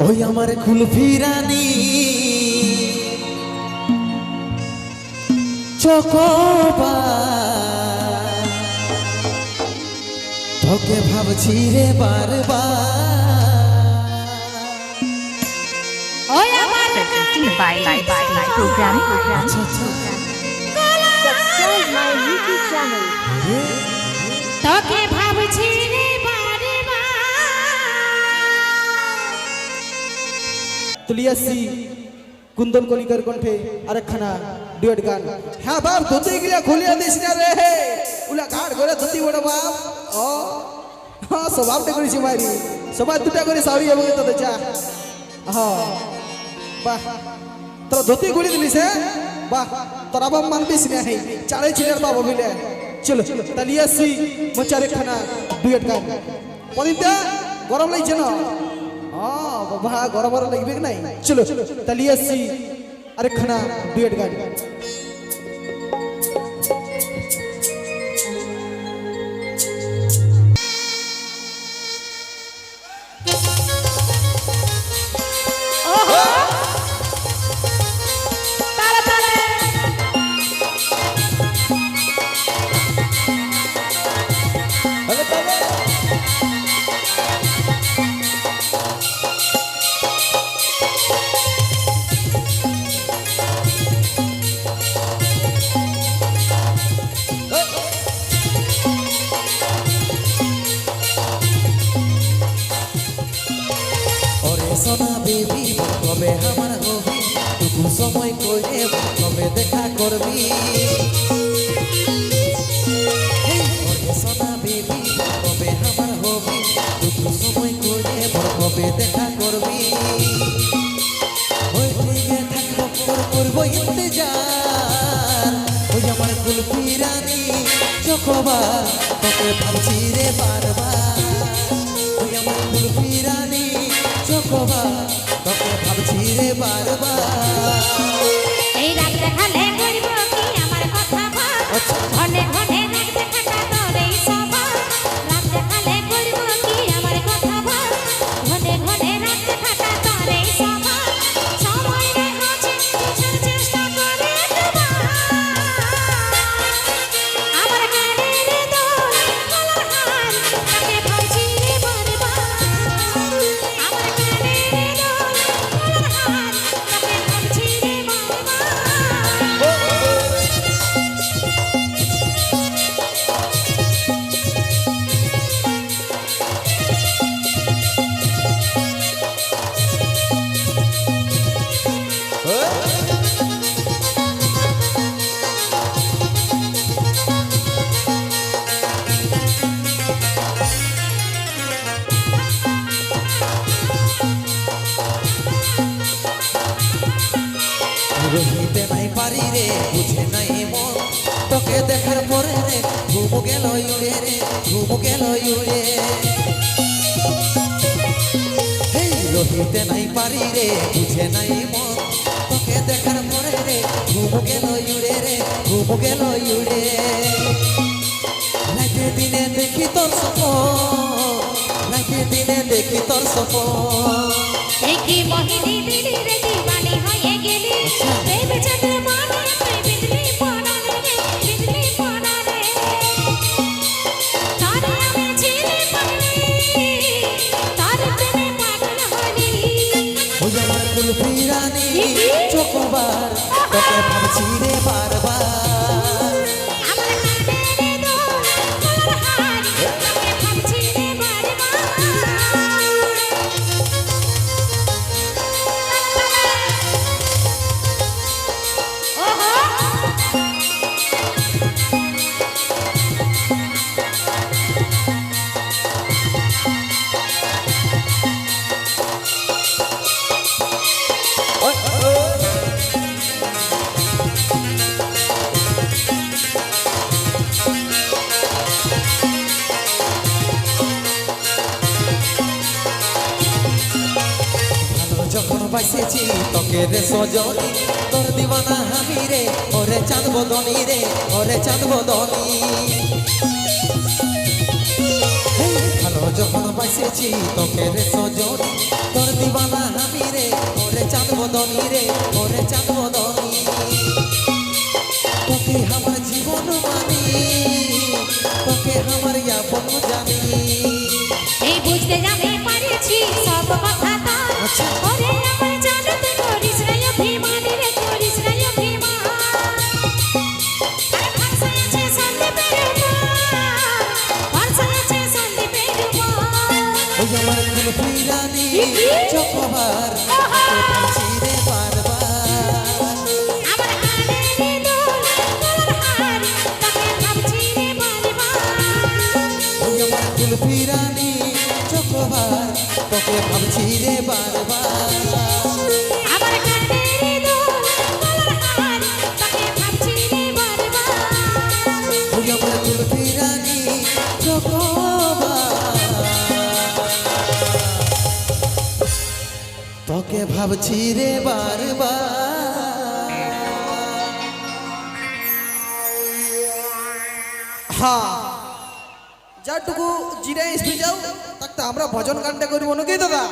ওই আমার কুলফি রানী তোকে ভাবছি রে বারবার। তুলিয়াসি, কুন্দন কলিকার কণ্ঠে আরেকখানা ডুয়েট গান। হ্যাঁ বাপ, ধুতি গিলা খুলিয়া দিস না রে উলা কাট করে ধুতি বড় বাপ। ও হ্যাঁ স্বভাবটা করেছি মারি সবাই দুটা করে সাউরি এবং তো যা। হ্যাঁ বাহ। তোর ধুতি গুলি দিলিস হ্যাঁ বাহ, তোর আবার মানবিস না হেই চালে ছিলের বাবা বিলে চলো তালিয়াসি মোচার খানা ডুয়েট গান। পদিতা গরম লাগছে না? হ্যাঁ বাবা গরম গরম লাগবে কি নাই চলো তালিয়াসি আরেকখানা ডুয়েট গান ওরে সোনা বেবি কবে আমার হবি টুকু সময় করে কবে দেখা করবি। হেই, বেবি কবে আমার হবি টুকু সময় করে কবে দেখা করবি। করব ইন্তজার। ওই আমার কুলফি রানী চকবা তোকে ভাবছি রে বারবার। বারবার। রহিতে নাই পারি রে, বুঝে নাই মন। তোকে দেখার পরে রে, ঘুম গেল উড়ে রে, ঘুম গেল উড়ে হেই, রহিতে নাই পারি রে, বুঝে নাই মন। তোকে দেখার পরে রে, ঘুম গেল উড়ে রে, ঘুম গেল উড়ে রাতে দিনে দেখি তোর সপন রাতে দিনে দেখি তোর সপন দেখি মোহিনী হয়ে গেলি প্রেম চন্দ্র তুই বিজলি পড়ালে রে বিজলি পড়ালে তার আমি ছিলে পাগলি তার প্রেমে পাগল হলি ওই আমার কুলফি রানী চোখবার তোকে ভাবছি রে বারবার। বাসেছি তোকে রে সজন তোর দিবানা হামি রে ওরে চাঁদ বদনি রে ওরে চাঁদ বদনি ভালো যখন বাসেছি তোকে রে সজন তোর দিবানা হামি রে ওরে চাঁদ বদনি রে ওরে চাঁদ বদনি তোকে আমার জীবন মানি তোকে আমার ইয়াপন জানি। এই বুঝতে জানি পারেছি সব কথা তা আচ্ছা। মনে ফিরানি চকবার ছিঁড়ে বারবার আমার কুল ফিরানি চকবার তোকে ভাবছি রে বারবার। ভাবছি রে বারবার। হ্যাঁ যাটুকু জিরাই এসে যাও তাকে আমরা ভজন গানটা করব নাকি দাদা?